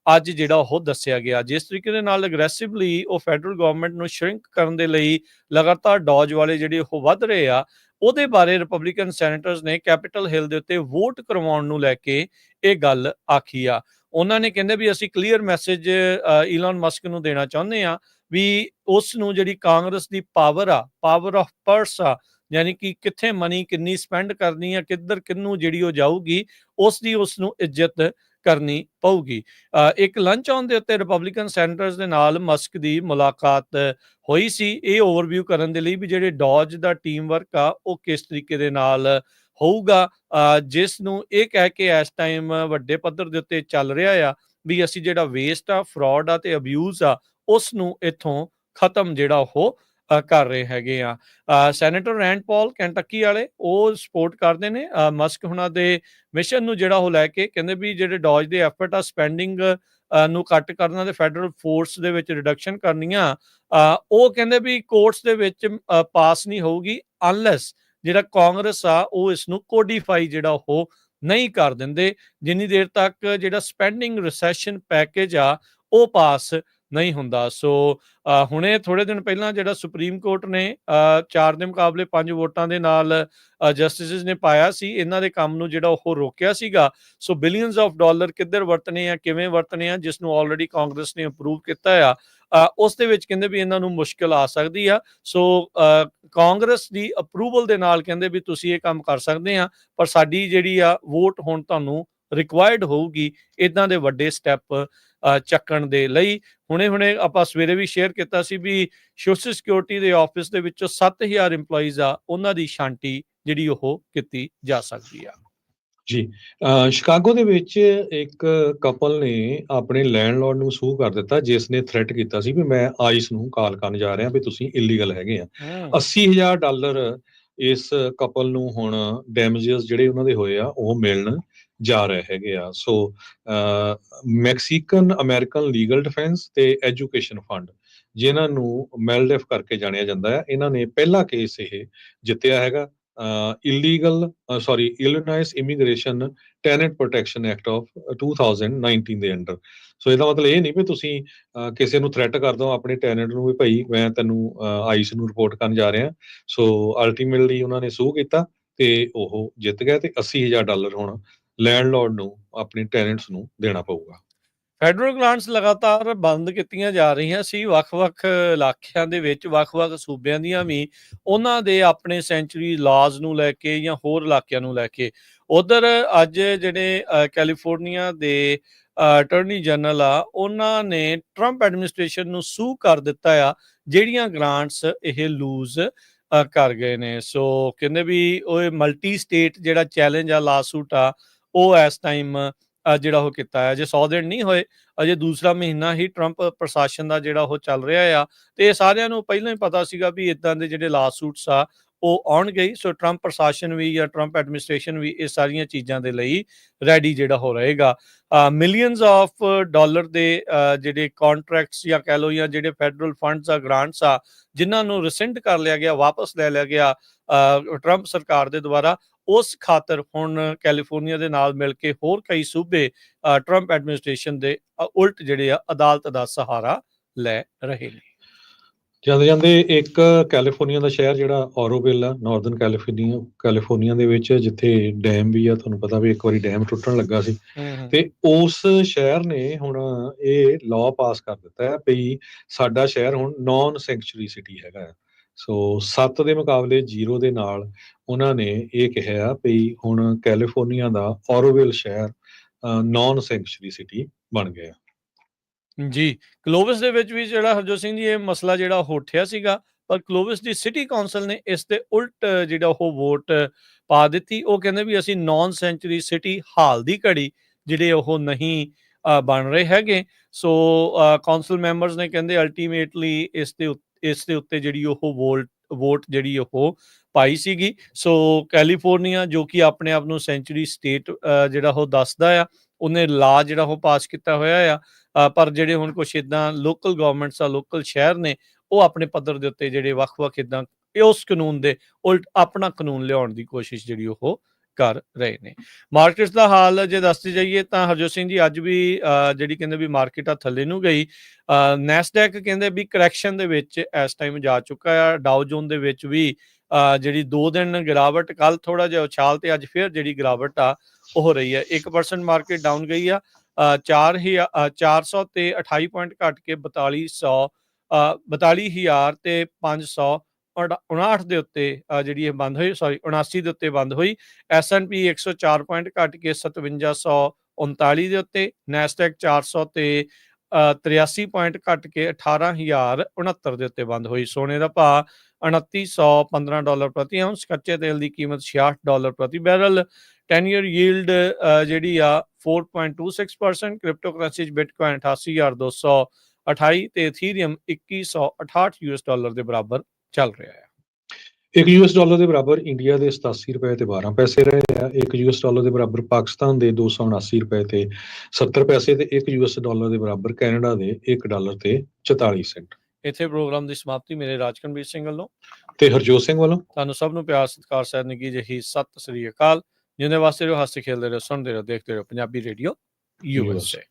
ਅੱਜ ਜਿਹੜਾ ਉਹ ਦੱਸਿਆ ਗਿਆ। ਜਿਸ ਤਰੀਕੇ ਦੇ ਨਾਲ ਅਗਰੈਸਿਵਲੀ ਉਹ ਫੈਡਰਲ ਗਵਰਨਮੈਂਟ ਨੂੰ ਸ਼ਰਿੰਕ ਕਰਨ ਦੇ ਲਈ ਲਗਾਤਾਰ ਡੌਜ ਵਾਲੇ ਜਿਹੜੇ ਉਹ ਵੱਧ ਰਹੇ ਆ, ਉਹਦੇ ਬਾਰੇ ਰਿਪਬਲਿਕਨ ਸੈਨੇਟਰਸ ਨੇ ਕੈਪੀਟਲ ਹਿੱਲ ਦੇ ਉੱਤੇ ਵੋਟ ਕਰਵਾਉਣ ਨੂੰ ਲੈ ਕੇ ਇਹ ਗੱਲ ਆਖੀ ਆ। ਉਹਨਾਂ ਨੇ ਕਹਿੰਦੇ ਵੀ ਅਸੀਂ ਕਲੀਅਰ ਮੈਸੇਜ ਈਲਨ ਮਸਕ ਨੂੰ ਦੇਣਾ ਚਾਹੁੰਦੇ ਆ ਵੀ ਉਸ ਨੂੰ ਜਿਹੜੀ ਕਾਂਗਰਸ ਦੀ ਪਾਵਰ ਆ ਪਾਵਰ ਆਫ ਪਰਸ ਆ ਯਾਨੀ ਕਿ ਕਿੱਥੇ ਮਨੀ ਕਿੰਨੀ ਸਪੈਂਡ ਕਰਨੀ ਆ ਕਿੱਧਰ ਕਿੰਨੂੰ ਜਿਹੜੀ ਉਹ ਜਾਊਗੀ ਉਸ ਦੀ ਉਸ ਨੂੰ ਇੱਜ਼ਤ ਕਰਨੀ ਪਊਗੀ। ਇੱਕ ਲੰਚ ਆਨ ਦੇ ਉੱਤੇ ਰਿਪਬਲਿਕਨ ਸੈਨੇਟਰਸ ਦੇ ਨਾਲ ਮਸਕ ਦੀ ਮੁਲਾਕਾਤ ਹੋਈ ਸੀ। ਇਹ ਓਵਰਵਿਊ ਕਰਨ ਦੇ ਲਈ ਵੀ ਜਿਹੜੇ ਡੌਜ ਦਾ ਟੀਮ ਵਰਕ ਆ ਉਹ ਕਿਸ ਤਰੀਕੇ ਦੇ ਨਾਲ ਹੋਊਗਾ। ਅ, ਜਿਸ ਨੂੰ ਇਹ ਕਹਿ ਕੇ ਇਸ ਟਾਈਮ ਵੱਡੇ ਪੱਧਰ ਦੇ ਉੱਤੇ ਚੱਲ ਰਿਹਾ ਆ ਵੀ ਅਸੀਂ ਜਿਹੜਾ ਵੇਸਟ ਆ ਫਰਾਡ ਆ ਤੇ ਅਬਿਊਜ਼ ਆ ਉਸ ਨੂੰ ਇੱਥੋਂ ਖਤਮ ਜਿਹੜਾ ਉਹ ਕਰ ਰਹੇ ਹੈਗੇ ਆ। ਸੈਨੇਟਰ ਰੈਂਡ ਪਾਲ ਕੈਂਟਕੀ ਵਾਲੇ, ਉਹ ਸਪੋਰਟ ਕਰਦੇ ਨੇ। ਮਸਕ ਹੁਣਾਂ ਦੇ ਮਿਸ਼ਨ ਨੂੰ ਜਿਹੜਾ ਉਹ ਲੈ ਕੇ ਕਹਿੰਦੇ ਵੀ ਜਿਹੜੇ ਡੌਜ ਦੇ ਐਫਰਟ ਆ ਸਪੈਂਡਿੰਗ ਨੂੰ ਕੱਟ ਕਰਨਾ ਤੇ ਫੈਡਰਲ ਫੋਰਸ ਦੇ ਵਿੱਚ ਰਿਡਕਸ਼ਨ ਕਰਨੀਆਂ ਉਹ ਕਹਿੰਦੇ ਵੀ ਕੋਰਟਸ ਦੇ ਵਿੱਚ ਪਾਸ ਨਹੀਂ ਹੋਊਗੀ ਅਨਲੈਸ ਜਿਹੜਾ ਕਾਂਗਰਸ ਆ, ਉਹ ਇਸ ਨੂੰ ਕੋਡੀਫਾਈ ਜਿਹੜਾ ਉਹ ਨਹੀਂ ਕਰ ਦਿੰਦੇ, ਜਿੰਨੀ ਦੇਰ ਤੱਕ ਜਿਹੜਾ ਸਪੈਂਡਿੰਗ ਰਿਸੈਸ਼ਨ ਪੈਕੇਜ ਆ, ਉਹ ਪਾਸ ਨਹੀਂ ਹੁੰਦਾ। ਸੋ ਹੁਣੇ ਥੋੜੇ ਦਿਨ ਪਹਿਲਾਂ ਜਿਹੜਾ ਸੁਪਰੀਮ ਕੋਰਟ ਨੇ 4 ਦੇ ਮੁਕਾਬਲੇ 5 ਵੋਟਾਂ ਦੇ ਨਾਲ ਜਸਟਿਸਸ ਨੇ ਪਾਇਆ ਸੀ, ਇਹਨਾਂ ਦੇ ਕੰਮ ਨੂੰ ਜਿਹੜਾ ਉਹ ਰੋਕਿਆ ਸੀਗਾ। ਸੋ ਬਿਲੀਅਨਸ ਆਫ ਡਾਲਰ ਕਿੱਧਰ ਵਰਤਣੇ ਆ, ਕਿਵੇਂ ਵਰਤਣੇ ਆ, ਜਿਸ ਨੂੰ ਆਲਰੇਡੀ ਕਾਂਗਰਸ ਨੇ ਅਪਰੂਵ ਕੀਤਾ ਆ ਉਸ ਦੇ ਵਿੱਚ ਕਹਿੰਦੇ ਵੀ ਇਹਨਾਂ ਨੂੰ ਮੁਸ਼ਕਲ ਆ ਸਕਦੀ ਆ। ਸੋ ਕਾਂਗਰਸ ਦੀ ਅਪਰੂਵਲ ਦੇ ਨਾਲ ਕਹਿੰਦੇ ਵੀ ਤੁਸੀਂ ਇਹ ਕੰਮ ਕਰ ਸਕਦੇ ਆ, ਪਰ ਸਾਡੀ ਜਿਹੜੀ ਆ ਵੋਟ ਹੁਣ ਤੁਹਾਨੂੰ ਰਿਕੁਆਇਰਡ ਹੋਊਗੀ ਇਦਾਂ ਦੇ ਵੱਡੇ ਸਟੈਪ ਚੱਕਣ ਦੇ ਲਈ। ਹੁਣੇ ਹੁਣੇ ਆਪਾਂ ਸਵੇਰੇ ਵੀ ਸ਼ੇਅਰ ਕੀਤਾ ਸੀ ਵੀ ਸੋਸ਼ਲ ਸਿਕਿਉਰਿਟੀ ਦੇ ਆਫਿਸ ਦੇ ਵਿੱਚੋਂ 7000 EMPLOYEES ਆ, ਉਹਨਾਂ ਦੀ ਸ਼ਾਂਤੀ ਜਿਹੜੀ ਉਹ ਕੀਤੀ ਜਾ ਸਕਦੀ ਆ। ਜੀ ਸ਼ਿਕਾਗੋ ਦੇ ਵਿੱਚ ਇੱਕ ਕਪਲ ਨੇ ਆਪਣੇ ਲੈਂਡਲੌਰਡ ਨੂੰ ਸੂ ਕਰ ਦਿੱਤਾ ਜਿਸ ਨੇ ਥ੍ਰੈਟ ਕੀਤਾ ਸੀ ਵੀ ਮੈਂ ਆਈਸ ਨੂੰ ਕਾਲ ਕਰਨ ਜਾ ਰਿਹਾ ਵੀ ਤੁਸੀਂ ਇਲੀਗਲ ਹੈਗੇ ਆ। 80000 ਡਾਲਰ ਇਸ ਕਪਲ ਨੂੰ ਹੁਣ ਡੈਮੇजेस ਜਿਹੜੇ ਉਹਨਾਂ ਦੇ ਹੋਏ ਆ ਉਹ ਮਿਲਣ ਜਾ ਰਹੇ ਹੈਗੇ ਆ। So Mexican American legal defense ਤੇ ਐਜੂਕੇਸ਼ਨ ਫੰਡ ਜਿਨ੍ਹਾਂ ਨੂੰ ਮੈਲਡਿਫ ਕਰਕੇ ਜਾਣਿਆ ਜਾਂਦਾ ਹੈ ਇਹਨਾਂ ਨੇ ਪਹਿਲਾ ਕੇਸ ਇਹ ਜਿੱਤਿਆ ਹੈਗਾ। Illegal sorry Illinois immigration tenant protection act of 2019 ਦੇ ਅੰਡਰ। ਸੋ ਇਹਦਾ ਮਤਲਬ ਇਹ ਨਹੀਂ ਵੀ ਤੁਸੀਂ ਕਿਸੇ ਨੂੰ ਥ੍ਰੈਟ ਕਰ ਦੋ ਆਪਣੇ ਟੈਨੈਂਟ ਨੂੰ ਵੀ ਭਾਈ ਮੈਂ ਤੈਨੂੰ ਆਈਸ ਨੂੰ ਰਿਪੋਰਟ ਕਰਨ ਜਾ ਰਿਹਾ। ਸੋ ਅਲਟੀਮੇਟਲੀ ਉਹਨਾਂ ਨੇ ਸੂ ਕੀਤਾ ਤੇ ਉਹ ਜਿੱਤ ਗਿਆ ਤੇ 80000 ਡਾਲਰ ਹੁਣ ਲੈਂਡਲੌਰਡ ਨੂੰ, ਆਪਣੇ ਟੈਨੈਂਟਸ ਨੂੰ ਦੇਣਾ ਪਊਗਾ। ਫੈਡਰਲ ਗ੍ਰਾਂਟਸ ਲਗਾਤਾਰ ਬੰਦ ਕੀਤੀਆਂ ਜਾ ਰਹੀਆਂ ਸੀ। ਵੱਖ-ਵੱਖ ਇਲਾਕਿਆਂ ਦੇ ਵਿੱਚ, ਵੱਖ-ਵੱਖ ਸੂਬਿਆਂ ਦੀਆਂ ਵੀ ਉਹਨਾਂ ਦੇ ਆਪਣੇ ਸੈਂਚਰੀ ਲਾਜ਼ ਨੂੰ ਲੈ ਕੇ ਜਾਂ ਹੋਰ ਇਲਾਕਿਆਂ ਨੂੰ ਲੈ ਕੇ। ਉਧਰ ਅੱਜ ਜਿਹੜੇ ਕੈਲੀਫੋਰਨੀਆ ਦੇ ਅਟਾਰਨੀ ਜਨਰਲ ਆ, ਉਹਨਾਂ ਨੇ ਟਰੰਪ ਐਡਮਿਨਿਸਟ੍ਰੇਸ਼ਨ ਨੂੰ ਸੂ ਕਰ ਦਿੱਤਾ ਆ, ਜਿਹੜੀਆਂ ਗ੍ਰਾਂਟਸ ਇਹ ਲੂਜ਼ ਕਰ ਗਏ ਨੇ। ਸੋ ਕਹਿੰਦੇ ਵੀ ਉਹ ਮਲਟੀ ਸਟੇਟ ਜਿਹੜਾ ਚੈਲੰਜ ਆ ਲਾਸੂਟ ਆ, ਉਹ ਇਸ ਟਾਈਮ ਜਿਹੜਾ ਉਹ ਕੀਤਾ ਹੈ ਜੇ 100 ਦਿਨ ਨਹੀਂ ਹੋਏ, ਅਜੇ ਦੂਸਰਾ ਮਹੀਨਾ ਹੀ ਟਰੰਪ ਪ੍ਰਸ਼ਾਸਨ ਦਾ ਜਿਹੜਾ ਉਹ ਚੱਲ ਰਿਹਾ ਆ, ਤੇ ਇਹ ਸਾਰਿਆਂ ਨੂੰ ਪਹਿਲਾਂ ਹੀ ਪਤਾ ਸੀਗਾ ਵੀ ਇਦਾਂ ਦੇ ਜਿਹੜੇ ਲਾਸ ਸੂਟਸ ਆ, ਉਹ ਆਉਣਗੇ ਹੀ ਸੋ ਟਰੰਪ ਪ੍ਰਸ਼ਾਸਨ ਵੀ ਜਾਂ ਟਰੰਪ ਐਡਮਿਨਿਸਟ੍ਰੇਸ਼ਨ ਵੀ ਇਹ ਸਾਰੀਆਂ ਚੀਜ਼ਾਂ ਦੇ ਲਈ ਰੈਡੀ ਜਿਹੜਾ ਹੋ ਰਹੇਗਾ। ਮਿਲੀਅਨਸ ਆਫ ਡਾਲਰ ਦੇ ਜਿਹੜੇ ਕੰਟਰੈਕਟਸ ਜਾਂ ਕਹਿ ਲਓ ਜਾਂ ਜਿਹੜੇ ਫੈਡਰਲ ਫੰਡਸ ਆ ਗ੍ਰਾਂਟਸ ਆ, ਜਿਨ੍ਹਾਂ ਨੂੰ ਰਿਸੈਂਡ ਕਰ ਲਿਆ ਗਿਆ, ਵਾਪਸ ਲੈ ਲਿਆ ਗਿਆ ਟਰੰਪ ਸਰਕਾਰ ਦੇ ਦੁਆਰਾ ਉਸ ਖਾਤਰ ਹੁਣ ਕੈਲੀਫੋਰਨੀਆ ਦੇ ਨਾਲ ਮਿਲ ਕੇ ਹੋਰ ਕਈ ਸੂਬੇ ਟਰੰਪ ਐਡਮਿਨਿਸਟ੍ਰੇਸ਼ਨ ਦੇ ਉਲਟ ਜਿਹੜੇ ਆ ਅਦਾਲਤ ਦਾ ਸਹਾਰਾ ਲੈ ਰਹੇ ਨੇ। ਜਾਂਦੇ ਜਾਂਦੇ ਇੱਕ ਕੈਲੀਫੋਰਨੀਆ ਦਾ ਸ਼ਹਿਰ ਜਿਹੜਾ ਔਰੋਵਿਲ ਆ ਨਾਰਥਰਨ ਕੈਲੀਫੋਰਨੀਆ ਕੈਲੀਫੋਰਨੀਆ ਦੇ ਵਿੱਚ ਜਿੱਥੇ ਡੈਮ ਵੀ ਆ ਤੁਹਾਨੂੰ ਪਤਾ ਵੀ ਇੱਕ ਵਾਰੀ ਡੈਮ ਟੁੱਟਣ ਲੱਗਾ ਸੀ। ਤੇ ਉਸ ਸ਼ਹਿਰ ਨੇ ਹੁਣ ਇਹ ਲਾਅ ਪਾਸ ਕਰ ਦਿੱਤਾ ਹੈ ਵੀ ਸਾਡਾ ਸ਼ਹਿਰ ਹੁਣ ਨਾਨ ਸੈਂਕਚੁਰੀ ਸਿਟੀ ਹੈਗਾ ਹੈ। ਸੋ 7 ਦੇ ਮੁਕਾਬਲੇ 0 ਦੇ ਨਾਲ ਉਹਨਾਂ ਨੇ ਇਹ ਕਿਹਾ ਵੀ ਹੁਣ ਕੈਲੀਫੋਰਨੀਆ ਦਾ ਔਰੋਵਿਲ ਸ਼ਹਿਰ ਨਾਨ ਸੈਂਕਚੁਰੀ ਸਿਟੀ ਬਣ ਗਏ ਜੀ, ਕਲੋਵਸ ਦੇ ਵਿੱਚ ਵੀ ਜਿਹੜਾ ਹਰਜੋਤ ਸਿੰਘ ਜੀ, ਇਹ ਮਸਲਾ ਜਿਹੜਾ ਉਹ ਉੱਠਿਆ ਸੀਗਾ, ਪਰ ਕਲੋਵਸ ਦੀ ਸਿਟੀ ਕਾਉਂਸਲ ਨੇ ਇਸ ਦੇ ਉਲਟ ਜਿਹੜਾ ਉਹ ਵੋਟ ਪਾ ਦਿੱਤੀ। ਉਹ ਕਹਿੰਦੇ ਵੀ ਅਸੀਂ ਨਾਨ ਸੈਂਚੁਰੀ ਸਿਟੀ ਹਾਲ ਦੀ ਘੜੀ ਜਿਹੜੇ ਉਹ ਨਹੀਂ ਬਣ ਰਹੇ ਹੈਗੇ। ਸੋ ਕਾਉਂਸਲ ਮੈਂਬਰਸ ਨੇ ਕਹਿੰਦੇ ਅਲਟੀਮੇਟਲੀ ਇਸ ਦੇ ਇਸ ਦੇ ਉੱਤੇ ਜਿਹੜੀ ਉਹ ਵੋਟ ਵੋਟ ਜਿਹੜੀ ਉਹ ਪਾਈ ਸੀਗੀ। ਸੋ ਕੈਲੀਫੋਰਨੀਆ, ਜੋ ਕਿ ਆਪਣੇ ਆਪ ਨੂੰ ਸੈਂਚਰੀ ਸਟੇਟ ਜਿਹੜਾ ਉਹ ਦੱਸਦਾ ਆ, ਉਹਨੇ ਲਾ ਜਿਹੜਾ ਉਹ ਪਾਸ ਕੀਤਾ ਹੋਇਆ ਆ। ਪਰ ਜਿਹੜੇ ਹੁਣ ਕੁਛ ਇਦਾਂ ਲੋਕਲ ਗਵਰਨਮੈਂਟਸ ਆ ਲੋਕਲ ਸ਼ਹਿਰ ਨੇ, ਉਹ ਆਪਣੇ ਪੱਧਰ ਦੇ ਉੱਤੇ ਜਿਹੜੇ ਵੱਖ-ਵੱਖ ਇਦਾਂ ਉਸ ਕਾਨੂੰਨ ਦੇ ਉਲਟ ਆਪਣਾ ਕਾਨੂੰਨ ਲਿਆਉਣ ਦੀ ਕੋਸ਼ਿਸ਼ ਜਿਹੜੀ ਉਹ ਕਰ ਰਹੇ ਨੇ। ਮਾਰਕੀਟਸ ਦਾ ਹਾਲ ਜੇ ਦੱਸਦੇ ਜਾਈਏ ਤਾਂ ਹਰਜੋਤ ਸਿੰਘ ਜੀ ਅੱਜ ਵੀ ਜਿਹੜੀ ਕਹਿੰਦੇ ਵੀ ਮਾਰਕੀਟ ਆ ਥੱਲੇ ਨੂੰ ਗਈ। ਨੈਸਡੈਕ ਕਹਿੰਦੇ ਵੀ ਕਰੈਕਸ਼ਨ ਦੇ ਵਿੱਚ ਇਸ ਟਾਈਮ ਜਾ ਚੁੱਕਾ ਆ। ਡਾਓ ਜੋਨ ਦੇ ਵਿੱਚ ਵੀ ਅ, ਜਿਹੜੀ 2 ਦਿਨ ਗਿਰਾਵਟ ਕੱਲ ਥੋੜਾ ਜਿਹਾ ਉਛਾਲ ਤੇ ਅੱਜ ਫਿਰ ਜਿਹੜੀ ਗਿਰਾਵਟ ਆ ਉਹ ਹੋ ਰਹੀ ਹੈ 1% ਮਾਰਕੀਟ ਡਾਊਨ ਗਈ ਆ ਅ, ਚਾਰ ਹੀ ਅ, 400 ਤੇ 28 ਪੁਆਇੰਟ ਘਟ ਕੇ 4200 ਅ, 42000 ਤੇ 559 ਦੇ ਉੱਤੇ ਜਿਹੜੀ ਇਹ ਬੰਦ ਹੋਈ ਸੌਰੀ 79 ਦੇ ਉੱਤੇ ਬੰਦ ਹੋਈ। S&P 104 ਪੁਆਇੰਟ ਘਟ ਕੇ 5739 ਦੇ ਉੱਤੇ ਨੈਸਡੈਕ 400 ਤੇ ਅ, 83 ਪੁਆਇੰਟ ਘਟ ਕੇ 18069 ਦੇ ਉੱਤੇ ਬੰਦ ਹੋਈ। ਸੋਨੇ ਦਾ ਭਾਅ 2915 ਡਾਲਰ ਪ੍ਰਤੀ ਆਉਂਸ ਕੱਚੇ ਤੇਲ ਦੀ ਕੀਮਤ 66 ਡਾਲਰ ਪ੍ਰਤੀ ਬੈਰਲ। 10 ਈਅਰ ਯੀਲਡ ਜਿਹੜੀ ਆ 4.26% ਕ੍ਰਿਪਟੋ ਕਰੰਸੀ ਚ ਬਿਟਕੋਇਨ 88228 ਤੇ ਇਥੀਰੀਅਮ 2168 ਯੂਐਸ ਡਾਲਰ ਦੇ ਬਰਾਬਰ ਚੱਲ ਰਿਹਾ ਹੈ। ਇੱਕ ਯੂਐਸ ਡਾਲਰ ਦੇ ਬਰਾਬਰ ਇੰਡੀਆ ਦੇ 87 ਰੁਪਏ ਤੇ 12 ਪੈਸੇ ਰਹੇ ਆ ਇੱਕ ਯੂਐਸ ਡਾਲਰ ਦੇ ਬਰਾਬਰ ਪਾਕਿਸਤਾਨ ਦੇ 279 ਰੁਪਏ ਤੇ 70 ਪੈਸੇ ਤੇ ਇੱਕ ਯੂਐਸ ਡਾਲਰ ਦੇ ਬਰਾਬਰ ਕੈਨੇਡਾ ਦੇ 1 ਡਾਲਰ ਤੇ 44 ਸੈਂਟ। ਇੱਥੇ ਪ੍ਰੋਗਰਾਮ ਦੀ ਸਮਾਪਤੀ ਮੇਰੇ ਰਾਜਕਨਵੀਰ ਸਿੰਘ ਵੱਲੋਂ। ਤੇ ਹਰਜੋਤ ਸਿੰਘ ਵੱਲੋਂ। ਤੁਹਾਨੂੰ ਸਭ ਨੂੰ ਪਿਆਰ ਸਤਿਕਾਰ ਸਹਿਤ ਨਿੱਘੀ ਜਿਹੀ ਸਤਿ ਸ੍ਰੀ ਅਕਾਲ। ਜਿੰਦੇ ਵਾਸਤੇ ਰਹੋ ਹੱਸਦੇ ਖੇਡਦੇ ਰਹੋ ਸੁਣਦੇ ਰਹੋ ਦੇਖਦੇ ਰਹੋ ਪੰਜਾਬੀ ਰੇਡੀਓ ਯੂਐਸਏ